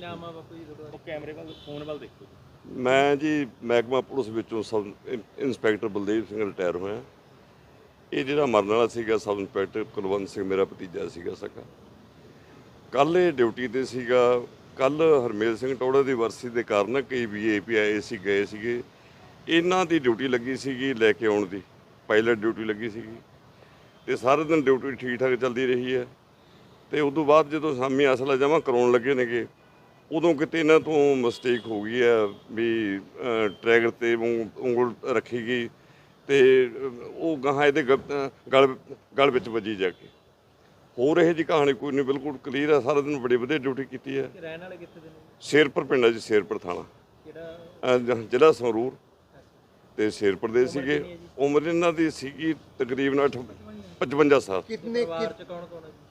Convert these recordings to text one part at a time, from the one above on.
ਨਾਮ ਆ ਬਾਪੂ ਜੀ ਤੁਹਾਡਾ? ਉਹ ਕੈਮਰੇ ਵੱਲ ਫੋਨ ਵੱਲ ਦੇਖੋ ਜੀ। ਮੈਂ ਜੀ ਮਹਿਕਮਾ ਪੁਲਿਸ ਵਿੱਚੋਂ sub inspector Baldev Singh retire ਹੋਇਆ। ਇਹ ਜਿਹੜਾ ਮਰਨ ਵਾਲਾ ਸੀਗਾ ਸਬ ਇੰਸਪੈਕਟਰ ਕੁਲਵੰਤ ਸਿੰਘ ਮੇਰਾ ਭਤੀਜਾ ਸੀਗਾ ਸਕਾ। ਕੱਲ ਇਹ ਡਿਊਟੀ ਤੇ ਸੀਗਾ। ਕੱਲ ਹਰਮੇਲ ਸਿੰਘ ਟੋੜਾ ਦੀ ਵਰਸੀ ਦੇ ਕਾਰਨ ਕਈ ਵੀਏਪੀ ਆਏ ਸੀ ਗਏ ਸੀਗੇ। ਇਹਨਾਂ ਦੀ ਡਿਊਟੀ ਲੱਗੀ ਸੀਗੀ ਲੈ ਕੇ ਆਉਣ ਦੀ। ਪਾਇਲਟ ਡਿਊਟੀ ਲੱਗੀ ਸੀਗੀ। ਤੇ ਸਾਰੇ ਦਿਨ ਡਿਊਟੀ ਠੀਕ ਠਾਕ ਚੱਲਦੀ ਰਹੀ ਹੈ। ਤੇ ਉਦੋਂ ਬਾਅਦ ਜਦੋਂ ਸਾਮੀ ਅਸਲਾ ਜਮ੍ਹਾਂ ਕਰਾਉਣ ਲੱਗੇ ਨੇਗੇ ਉਦੋਂ ਕਿਤੇ ਇਹਨਾਂ ਤੋਂ ਮਿਸਟੇਕ ਹੋ ਗਈ ਹੈ ਵੀ ਟਰੈਗਰ ਤੇ ਉਂਗਲ ਰੱਖੀ ਗਈ ਤੇ ਉਹ ਗਾਹਾਂ ਇਹਦੇ ਗਲ ਗਲ ਵਿੱਚ ਵੱਜੀ ਜਾ ਕੇ। ਹੋਰ ਰਹੇ ਜੀ ਕਹਾਣੀ ਕੋਈ ਨਹੀਂ ਬਿਲਕੁਲ ਕਲੀਅਰ ਹੈ। ਸਾਰਾ ਦਿਨ ਬੜੇ ਵਧੀਆ ਡਿਊਟੀ ਕੀਤੀ ਹੈ। ਰਹਿਣ ਵਾਲੇ ਕਿੱਥੇ ਦੇ ਸ਼ੇਰਪੁਰ ਪਿੰਡ ਹੈ ਜੀ ਸ਼ੇਰਪੁਰ ਥਾਣਾ। ਜ਼ਿਲ੍ਹਾ ਸੰਗਰੂਰ। ਤੇ ਸ਼ੇਰਪੁਰ ਦੇ ਸੀਗੇ। ਉਮਰ ਇਹਨਾਂ ਦੀ ਸੀਗੀ ਤਕਰੀਬਨ 55 ਸਾਲ।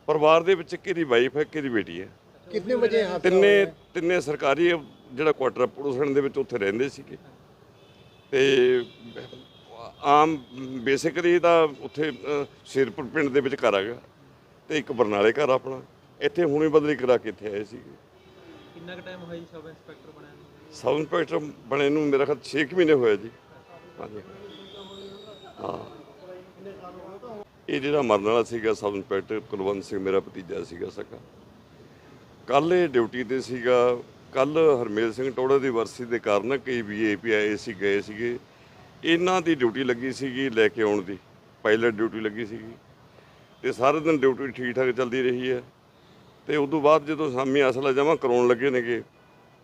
ਪਰਿਵਾਰ ਦੇ ਵਿੱਚ ਕਿਹਦੀ ਵਾਈਫ ਹੈ ਕਿਹਦੀ ਬੇਟੀ ਹੈ। ਕਿੰਨੇ ਵਜੇ ਹਾਦਸਾ ਤਿੰਨੇ ਤਿੰਨੇ ਸਰਕਾਰੀ ਜਿਹੜਾ ਕੁਆਟਰ ਪੜੋਸਣ ਦੇ ਵਿੱਚ ਉੱਥੇ ਰਹਿੰਦੇ ਸੀਗੇ। ਤੇ ਆਮ ਬੇਸਿਕਲੀ ਦਾ ਉੱਥੇ ਸ਼ੇਰਪੁਰ ਪਿੰਡ ਦੇ ਵਿੱਚ ਘਰ ਆ ਤੇ ਇੱਕ ਬਰਨਾਲੇ ਘਰ ਆਪਣਾ। ਇੱਥੇ ਹੁਣੇ ਬਦਲੀ ਕਰਾ ਕੇ ਇੱਥੇ ਆਏ ਸੀਗੇ। ਕਿੰਨਾ ਕੁ ਟਾਈਮ ਹੋਇਆ ਜੀ ਸਬ ਇੰਸਪੈਕਟਰ ਬਣਿਆ ਨੂੰ? ਸਬ ਇੰਸਪੈਕਟਰ ਬਣੇ ਨੂੰ ਮੇਰਾ ਖਤ 6 ਮਹੀਨੇ ਹੋਇਆ ਜੀ। ਹਾਂਜੀ। ਹਾਂ। ਇਹ ਜਿਹੜਾ ਮਰਨ ਵਾਲਾ ਸੀਗਾ ਸਬ ਇੰਸਪੈਕਟਰ ਕੁਲਵੰਤ ਸਿੰਘ ਮੇਰਾ ਭਤੀਜਾ ਸੀਗਾ ਸਕਾ ਕੱਲ ਇਹ ਡਿਊਟੀ ਤੇ ਸੀਗਾ ਕੱਲ ਹਰਮੇਲ ਸਿੰਘ ਟੋੜਾ ਦੀ ਵਰਸੀ ਦੇ ਕਾਰਨ ਕਈ ਵੀਏਪੀ ਆਏ ਸੀ ਗਏ ਸੀਗੇ। ਇਹਨਾਂ ਦੀ ਡਿਊਟੀ ਲੱਗੀ ਸੀਗੀ ਲੈ ਕੇ ਆਉਣ ਦੀ ਪਾਇਲਟ ਡਿਊਟੀ ਲੱਗੀ ਸੀਗੀ। ਤੇ ਸਾਰੇ ਦਿਨ ਡਿਊਟੀ ਠੀਕ ਠਾਕ ਚੱਲਦੀ ਰਹੀ ਹੈ। ਤੇ ਤੋਂ ਬਾਅਦ ਜਦੋਂ ਸਾਮੀ ਅਸਲਾ ਜਮ੍ਹਾਂ ਕਰਾਉਣ ਲੱਗੇ ਨੇਗੇ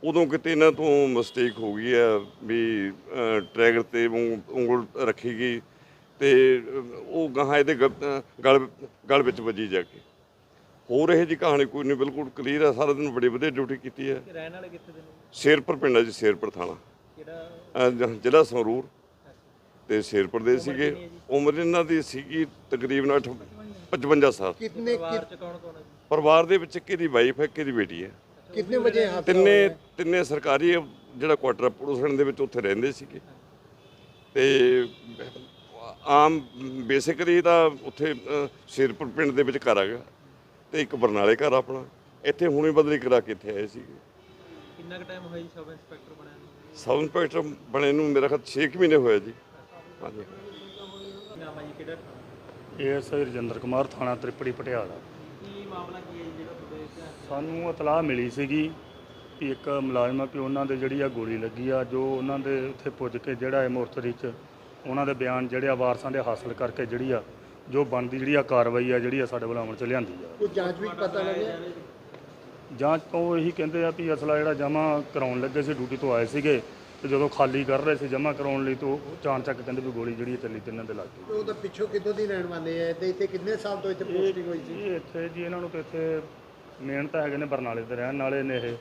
ਉਦੋਂ ਕਿਤੇ ਇਹਨਾਂ ਤੋਂ ਮਿਸਟੇਕ ਹੋ ਗਈ ਹੈ ਵੀ ਅਹ, ਤੇ ਉਂਗ- ਉਂਗਲ ਰੱਖੀ ਗਈ ਤੇ ਉਹ ਗਾਹਾਂ ਇਹਦੇ ਗਲ ਗਲ ਵਿੱਚ ਵੱਜੀ ਜਾ ਕੇ। ਹੋਰ ਇਹ ਜੀ ਕਹਾਣੀ ਕੋਈ ਨਹੀਂ ਬਿਲਕੁਲ ਕਲੀਅਰ ਹੈ ਸਾਰਾ ਦਿਨ ਬੜੀ ਵਧੀਆ ਡਿਊਟੀ ਕੀਤੀ ਹੈ। ਰਹਿਣ ਵਾਲੇ ਕਿੱਥੇ ਦੇ ਨੇ? ਸ਼ੇਰਪੁਰ ਪਿੰਡ ਹੈ ਜੀ ਸ਼ੇਰਪੁਰ ਥਾਣਾ। ਕਿਹੜਾ? ਜ਼ਿਲ੍ਹਾ ਸੰਗਰੂਰ। ਤੇ ਸ਼ੇਰਪੁਰ ਦੇ ਸੀਗੇ ਉਮਰ ਇਹਨਾਂ ਦੀ ਸੀਗੀ ਤਕਰੀਬਨ 8 55 ਸਾਲ। ਕਿੰਨੇ ਪਰਿਵਾਰ ਦੇ ਵਿੱਚ ਕਿਹਦੀ ਵਾਈਫ ਹੈ ਕਿਹਦੀ ਬੇਟੀ ਹੈ। ਕਿੰਨੇ ਵਜੇ ਤਿੰਨੇ ਤਿੰਨੇ ਸਰਕਾਰੀ ਜਿਹੜਾ ਕੁਆਟਰ ਪੁਲਿਸਣ ਦੇ ਵਿੱਚ ਉੱਥੇ ਰਹਿੰਦੇ ਸੀਗੇ। ਤੇ ਆਮ ਬੇਸਿਕਲੀ ਤਾਂ ਉੱਥੇ ਸ਼ੇਰਪੁਰ ਪਿੰਡ ਦੇ ਵਿੱਚ ਘਰ ਹੈਗਾ। ਤੇ ਇੱਕ ਬਰਨਾਲੇ ਘਰ ਆਪਣਾ। ਇੱਥੇ ਹੁਣੇ ਬਦਲੀ ਕਰਾ ਕੇ ਇੱਥੇ ਆਏ ਸੀਗੇ। ਕਿੰਨਾ ਕੁ ਟਾਈਮ ਹੋਇਆ ਜੀ ਸਬ ਇੰਸਪੈਕਟਰ ਬਣਿਆ ਨੂੰ? ਸਬ ਇੰਸਪੈਕਟਰ ਬਣੇ ਨੂੰ ਮੇਰਾ ਖਿਆਲ 6 ਮਹੀਨੇ ਹੋਏ ਜੀ। ਹਾਂਜੀ। ਕੀ ਨਾਮ ਆ ਜੀ ਕਿਹੜਾ ਇਹ ਸਰ ਰਜਿੰਦਰ ਕੁਮਾਰ ਥਾਣਾ ਤ੍ਰਿਪੜੀ ਪਟਿਆਲਾ। ਕੀ ਮਾਮਲਾ ਕੀ ਹੈ ਜੀ ਜਿਹੜਾ ਤੁਹਾਡੇ 'ਚ ਸਾਨੂੰ ਇਤਲਾਹ ਮਿਲੀ ਸੀਗੀ ਕਿ ਇੱਕ ਮੁਲਾਜ਼ਮ ਆ ਕਿ ਉਹਨਾਂ ਦੇ ਜਿਹੜੀ ਆ ਗੋਲੀ ਲੱਗੀ ਆ ਜੋ ਉਹਨਾਂ ਦੇ ਉੱਥੇ ਪੁੱਜ ਕੇ ਜਿਹੜਾ ਹੈ ਮੋਰਚਰੀ 'ਚ ਉਹਨਾਂ ਦੇ ਬਿਆਨ ਜਿਹੜੇ ਆ ਵਾਰਸਾਂ ਦੇ ਹਾਸਲ ਕਰਕੇ ਜਿਹੜੀ ਆ ਜੋ ਬਣਦੀ ਜਿਹੜੀ ਆ ਕਾਰਵਾਈ ਆ ਜਿਹੜੀ ਆ ਸਾਡੇ ਵੱਲੋਂ ਅਮਲ ਚ ਲਿਆਂਦੀ ਆ। ਕੋਈ ਜਾਂਚ ਵਿੱਚ ਪਤਾ ਲੱਗਿਆ ਜਾਂਚ ਤੋਂ ਇਹੀ ਕਹਿੰਦੇ ਆ ਵੀ ਅਸਲਾ ਜਿਹੜਾ ਜਮ੍ਹਾਂ ਕਰਾਉਣ ਲੱਗੇ ਸੀ ਡਿਊਟੀ ਤੋਂ ਆਏ ਸੀਗੇ ਤੇ ਜਦੋਂ ਖਾਲੀ ਕਰ ਰਹੇ ਸੀ ਜਮ੍ਹਾਂ ਕਰਾਉਣ ਲਈ ਤੋਂ ਚਾਣ ਚੱਕ ਕਹਿੰਦੇ ਵੀ ਗੋਲੀ ਜਿਹੜੀ ਚੱਲੀ ਤਿੰਨਾਂ ਦੇ ਲੱਗ। ਗਈ ਉਹਦਾ ਪਿੱਛੋਂ ਕਿੱਦੋਂ ਦੀ ਰਹਿਣ ਵਾਲੇ ਆ? ਤੇ ਇੱਥੇ ਕਿੰਨੇ ਸਾਲ ਤੋਂ ਇੱਥੇ ਪੋਸਟਿੰਗ ਹੋਈ ਸੀ? ਇਹ ਇੱਥੇ ਜੀ ਇਹਨਾਂ ਨੂੰ ਤਾਂ ਇੱਥੇ ਮੇਨ ਤਾਂ ਹੈਗੇ ਨੇ ਬਰਨਾਲੇ ਦੇ ਰਹਿਣ ਵਾਲੇ ਨੇ ਇਹ।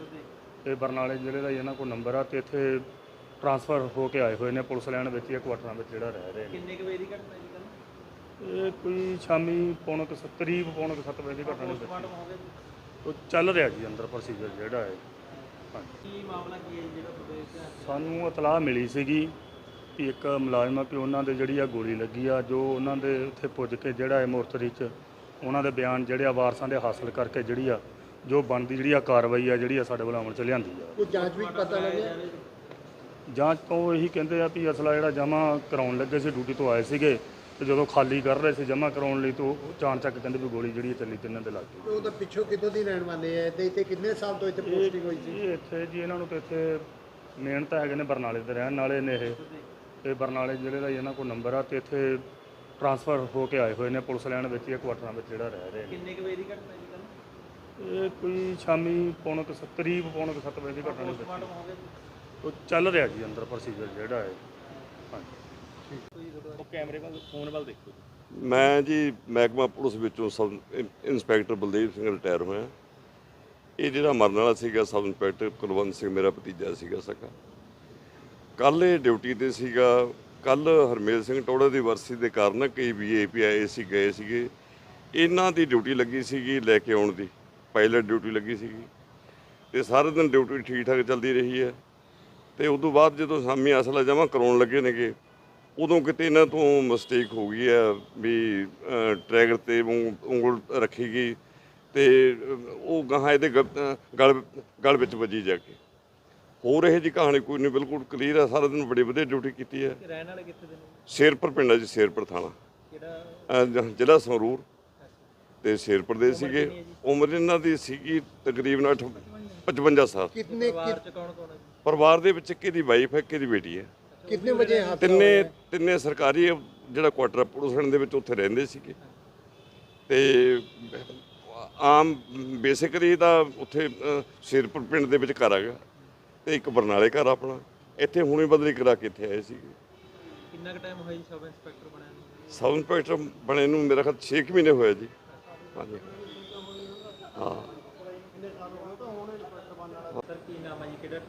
ਤੇ ਬਰਨਾਲੇ ਜਿਹੜੇ ਦਾ ਇਹਨਾਂ ਕੋਲ ਨੰਬਰ ਆ ਤੇ ਇੱਥੇ ਟ੍ਰਾਂਸਫਰ ਹੋ ਕੇ ਆਏ ਹੋਏ ਨੇ ਪੁਲਿਸ ਲਾਈਨ ਵਿੱਚ ਜਾਂ ਕੁਆਟਰਾਂ ਵਿੱਚ ਜਿਹੜਾ ਰਹਿ ਰਹੇ ਨੇ। ਕਿੰਨੇ ਕੁ ਵਜੇ ਘਟਨਾ ਜੀ? ਇਹ ਕੋਈ ਸ਼ਾਮੀ ਪੌਣੇ ਕੁ ਸੱਤ- ਕਰੀਬ ਪੌਣੇ ਕੁ ਸੱਤ ਵਜੇ ਦੀ ਘਟਨਾ ਨਹੀਂ ਮਾਡਮ ਹੋ ਗਿਆ ਜੀ ਉਹ ਚੱਲ ਰਿਹਾ ਜੀ ਅੰਦਰ ਪ੍ਰੋਸੀਜਰ ਜਿਹੜਾ ਹੈ। ਹਾਂਜੀ। ਕੀ ਮਾਮਲਾ ਕੀ ਹੈ ਜੀ ਜਿਹੜਾ ਤੁਹਾਡੇ ਸਾਨੂੰ ਇਤਲਾਹ ਮਿਲੀ ਸੀਗੀ ਕਿ ਇੱਕ ਮੁਲਾਜ਼ਮ ਆ ਕਿ ਉਹਨਾਂ ਦੇ ਜਿਹੜੀ ਆ ਗੋਲੀ ਲੱਗੀ ਆ ਜੋ ਉਹਨਾਂ ਦੇ ਉੱਥੇ ਪੁੱਜ ਕੇ ਜਿਹੜਾ ਹੈ ਮੋਰਚਰੀ 'ਚ ਉਹਨਾਂ ਦੇ ਬਿਆਨ ਜਿਹੜੇ ਆ ਵਾਰਸਾਂ ਦੇ ਹਾਸਲ ਕਰਕੇ ਜਿਹੜੀ ਆ ਜੋ ਬਣਦੀ ਜਿਹੜੀ ਆ ਕਾਰਵਾਈ ਆ ਜਿਹੜੀ ਆ ਸਾਡੇ ਬੁਲਾਵਣ 'ਚ ਲਿਆਂਦੀ ਆ। ਕੁਝ ਜਾਂਚ ਵੀ ਪਤਾ ਲਗੇ ਜਾਂਚ ਤੋਂ ਇਹੀ ਕਹਿੰਦੇ ਆ ਵੀ ਅਸਲਾ ਜਿਹੜਾ ਜਮ੍ਹਾਂ ਕਰਾਉਣ ਲੱਗੇ ਸੀ ਡਿਊਟੀ ਤੋਂ ਆਏ ਸੀਗੇ। ਤੇ ਜਦੋਂ ਖਾਲੀ ਕਰ ਰਹੇ ਸੀ ਜਮ੍ਹਾਂ ਕਰਾਉਣ ਲਈ ਤੋਂ ਚਾਣ ਚੱਕ ਕਹਿੰਦੇ ਵੀ ਗੋਲੀ ਜਿਹੜੀ ਚੱਲੀ ਤਿੰਨਾਂ ਦੇ ਲੱਗ ਗਈ। ਉਹ ਤਾਂ ਪਿੱਛੋਂ ਕਿਦੋਂ ਦੀ ਰਹਿਣ ਵਾਲੇ ਐ ਤੇ ਇੱਥੇ ਕਿੰਨੇ ਸਾਲ ਤੋਂ ਇੱਥੇ ਪੋਸਟਿੰਗ ਹੋਈ ਸੀ? ਇਹ ਇੱਥੇ ਜੀ ਇਹਨਾਂ ਨੂੰ ਤੇ ਇੱਥੇ ਮੇਨ ਤਾਂ ਹੈਗੇ ਨੇ ਬਰਨਾਲੇ ਦੇ ਰਹਿਣ ਵਾਲੇ ਨੇ ਇਹ। ਤੇ ਬਰਨਾਲੇ ਜ਼ਿਲ੍ਹੇ ਦਾ ਹੀ ਇਹਨਾਂ ਕੋਲ ਨੰਬਰ ਆ ਤੇ ਇੱਥੇ ਟਰਾਂਸਫਰ ਹੋ ਕੇ ਆਏ ਹੋਏ ਨੇ ਪੁਲਿਸ ਲਾਈਨ ਵਿੱਚ ਇਹ ਕੁਆਟਰਾਂ ਵਿੱਚ ਜਿਹੜਾ ਰਹਿ ਰਹੇ ਨੇ। ਕਿੰਨੇ ਕੁ ਵਜੇ ਦੀ ਘਟਨਾ ਜੀ ਕੱਲ ਇਹ ਕੋਈ ਸ਼ਾਮੀ ਪੌਣੇ ਕੁ ਸੱਤ- ਕਰੀਬ ਪੌਣੇ ਕੁ ਸੱਤ ਵਜੇ ਦੀ ਘਟਨਾ ਨਹੀਂ ਜੀ ਉਹ ਚੱਲ ਰਿਹਾ ਜੀ ਅੰਦਰ ਪ੍ਰੋਸੀਜਰ ਜਿਹੜਾ ਹੈ। ਹਾਂਜੀ। ਉਹ ਕੈਮਰੇ ਵੱਲ, ਫੋਨ ਵੱਲ ਦੇਖੋ ਮੈਂ ਜੀ ਮਹਿਕਮਾ ਪੁਲਿਸ ਵਿੱਚੋਂ sub inspector Baldev Singh retire ਹੋਇਆ। ਇਹ ਜਿਹੜਾ ਮਰਨ ਵਾਲਾ ਸੀਗਾ, ਸਬ ਇੰਸਪੈਕਟਰ ਕੁਲਵੰਤ ਸਿੰਘ, ਮੇਰਾ ਭਤੀਜਾ ਸੀਗਾ ਸਕਾ ਕੱਲ ਇਹ ਡਿਊਟੀ ਤੇ ਸੀਗਾ। ਕੱਲ ਹਰਮੇਲ ਸਿੰਘ ਟੋੜਾ ਦੀ ਵਰਸੀ ਦੇ ਕਾਰਨ ਕਈ ਵੀਏਪੀ ਆਏ ਸੀ, ਗਏ ਸੀਗੇ। ਇਹਨਾਂ ਦੀ ਡਿਊਟੀ ਲੱਗੀ ਸੀਗੀ ਲੈ ਕੇ ਆਉਣ ਦੀ। ਪਾਇਲਟ ਡਿਊਟੀ ਲੱਗੀ ਸੀਗੀ। ਤੇ ਸਾਰੇ ਦਿਨ ਡਿਊਟੀ ਠੀਕ ਠਾਕ ਚੱਲਦੀ ਰਹੀ ਹੈ। ਤੇ ਤੋਂ ਬਾਅਦ ਜਦੋਂ ਸਾਮੀ ਅਸਲਾ ਜਮ੍ਹਾਂ ਕਰਾਉਣ ਲੱਗੇ ਨੇਗੇ ਉਦੋਂ ਕਿਤੇ ਇਹਨਾਂ ਤੋਂ ਮਿਸਟੇਕ ਹੋ ਗਈ ਹੈ ਵੀ ਟਰੈਗਰ ਤੇ ਉਂਗਲ ਰੱਖੀ ਗਈ ਤੇ ਉਹ ਗਾਹਾਂ ਇਹਦੇ ਗਲ ਗਲ ਵਿੱਚ ਵੱਜੀ ਜਾ ਕੇ। ਹੋਰ ਇਹ ਜੀ ਕਹਾਣੀ ਕੋਈ ਨਹੀਂ ਬਿਲਕੁਲ ਕਲੀਅਰ ਹੈ ਸਾਰਾ ਦਿਨ ਬੜੇ ਵਧੀਆ ਡਿਊਟੀ ਕੀਤੀ ਹੈ। ਰਹਿਣ ਵਾਲੇ ਕਿੱਥੇ ਦੇ ਨੇ? ਸ਼ੇਰਪੁਰ ਪਿੰਡ ਹੈ ਜੀ ਸ਼ੇਰਪੁਰ ਥਾਣਾ। ਕਿਹੜਾ? ਜ਼ਿਲ੍ਹਾ ਸੰਗਰੂਰ। ਤੇ ਸ਼ੇਰਪੁਰ ਦੇ ਸੀਗੇ। ਉਮਰ ਇਹਨਾਂ ਦੀ ਸੀਗੀ ਤਕਰੀਬਨ 55 ਸਾਲ। ਪਰਿਵਾਰ ਦੇ ਵਿੱਚ ਕਿਹਦੀ ਵਾਈਫ ਹੈ ਇੱਕ ਦੀ ਬੇਟੀ ਹੈ। ਕਿੰਨੇ ਵਜੇ ਹਾਦਸਾ ਤਿੰਨੇ ਤਿੰਨੇ ਸਰਕਾਰੀ ਜਿਹੜਾ ਕੁਆਟਰ ਪੋਲੂਸ਼ਨ ਦੇ ਵਿੱਚ ਉੱਥੇ ਰਹਿੰਦੇ ਸੀਗੇ। ਤੇ ਆਮ ਬੇਸਿਕਲੀ ਤਾਂ ਉੱਥੇ ਸ਼ੇਰਪੁਰ ਪਿੰਡ ਦੇ ਵਿੱਚ ਘਰ ਹੈਗਾ। ਤੇ ਇੱਕ ਬਰਨਾਲੇ ਘਰ ਆਪਣਾ। ਇੱਥੇ ਹੁਣੇ ਬਦਲੀ ਕਰਾ ਕੇ ਇੱਥੇ ਆਏ ਸੀਗੇ। ਕਿੰਨਾ ਕੁ ਟਾਈਮ ਹੋਇਆ ਜੀ ਸਬ ਇੰਸਪੈਕਟਰ ਬਣਿਆ ਨੂੰ? ਸਬ ਇੰਸਪੈਕਟਰ ਬਣੇ ਨੂੰ ਮੇਰਾ ਖਤ 6 ਮਹੀਨੇ ਹੋਇਆ ਜੀ। ਹਾਂਜੀ। ਹਾਂ। ਸਰ ਕੀ ਨਾਮ ਹੈ ਜੀ? ਕਿਹੜਾ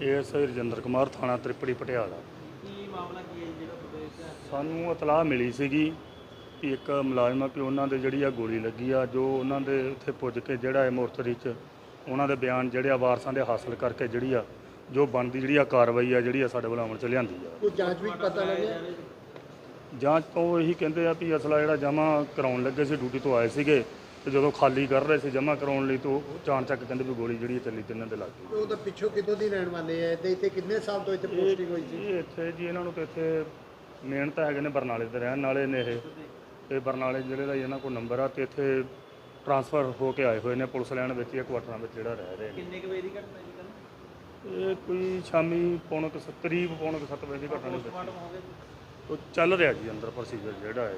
ਇਸ ਰਜਿੰਦਰ ਕੁਮਾਰ ਥਾਣਾ ਤ੍ਰਿਪੜੀ ਪਟਿਆਲਾ। ਕੀ ਮਾਮਲਾ ਕੀ ਹੈ ਜਿਹੜਾ ਸਾਨੂੰ ਇਤਲਾਹ ਮਿਲੀ ਸੀਗੀ ਕਿ ਇੱਕ ਮੁਲਾਜ਼ਮ ਆ ਕਿ ਉਹਨਾਂ ਦੇ ਜਿਹੜੀ ਆ ਗੋਲੀ ਲੱਗੀ ਆ ਜੋ ਉਹਨਾਂ ਦੇ ਉੱਥੇ ਪੁੱਜ ਕੇ ਜਿਹੜਾ ਹੈ ਮੋਰਚਰੀ 'ਚ ਉਹਨਾਂ ਦੇ ਬਿਆਨ ਜਿਹੜੇ ਆ ਵਾਰਸਾਂ ਦੇ ਹਾਸਲ ਕਰਕੇ ਜਿਹੜੀ ਆ ਜੋ ਬਣਦੀ ਜਿਹੜੀ ਆ ਕਾਰਵਾਈ ਆ ਜਿਹੜੀ ਆ ਸਾਡੇ ਵੱਲੋਂ ਆਉਣ 'ਚ ਲਿਆਂਦੀ ਆ। ਕੋਈ ਜਾਂਚ ਵਿੱਚ ਪਤਾ ਲੱਗਿਆ ਜਾਂਚ ਤੋਂ ਇਹੀ ਕਹਿੰਦੇ ਆ ਵੀ ਅਸਲਾ ਜਿਹੜਾ ਜਮ੍ਹਾਂ ਕਰਾਉਣ ਲੱਗੇ ਸੀ ਡਿਊਟੀ ਤੋਂ ਆਏ ਸੀਗੇ। ਤੇ ਜਦੋਂ ਖਾਲੀ ਕਰ ਰਹੇ ਸੀ ਜਮ੍ਹਾਂ ਕਰਾਉਣ ਲਈ ਤੋਂ ਚਾਣ ਚੱਕ ਕਹਿੰਦੇ ਵੀ ਗੋਲੀ ਜਿਹੜੀ ਚੱਲੀ ਤਿੰਨਾਂ ਦੇ ਲੱਗ। ਗਈ ਉਹ ਤਾਂ ਪਿੱਛੋਂ ਕਿਦੋਂ ਦੀ ਰਹਿਣ ਵਾਲੇ ਹੈ ਤੇ ਇੱਥੇ ਕਿੰਨੇ ਸਾਲ ਤੋਂ ਇੱਥੇ ਪੋਸਟਿੰਗ ਹੋਈ ਸੀ? ਇਹ ਇੱਥੇ ਜੀ ਇਹਨਾਂ ਨੂੰ ਤੇ ਇੱਥੇ ਮੇਨ ਤਾਂ ਹੈਗੇ ਨੇ ਬਰਨਾਲੇ ਦੇ ਰਹਿਣ ਵਾਲੇ ਨੇ ਇਹ। ਤੇ ਬਰਨਾਲੇ ਜ਼ਿਲ੍ਹੇ ਦਾ ਇਹਨਾਂ ਕੋਲ ਨੰਬਰ ਆ ਤੇ ਇੱਥੇ ਟਰਾਂਸਫਰ ਹੋ ਕੇ ਆਏ ਹੋਏ ਨੇ ਪੁਲਿਸ ਲਾਈਨ ਵਿੱਚ ਜਾਂ ਕੁਆਟਰਾਂ ਵਿੱਚ ਜਿਹੜਾ ਰਹਿ ਰਹੇ ਨੇ। ਕਿੰਨੇ ਕੁ ਵਜੇ ਦੀ ਘਟਨਾ ਜੀ ਕੱਲ ਇਹ ਕੋਈ ਸ਼ਾਮੀ ਪੌਣੇ ਕੁ ਸੱਤ- ਕਰੀਬ ਪੌਣੇ ਕੁ ਸੱਤ ਵਜੇ ਦੀ ਘਟਨਾ ਨੇ ਹੋ ਉਹ ਚੱਲ ਰਿਹਾ ਜੀ ਅੰਦਰ ਪ੍ਰੋਸੀਜਰ ਜਿਹੜਾ ਹੈ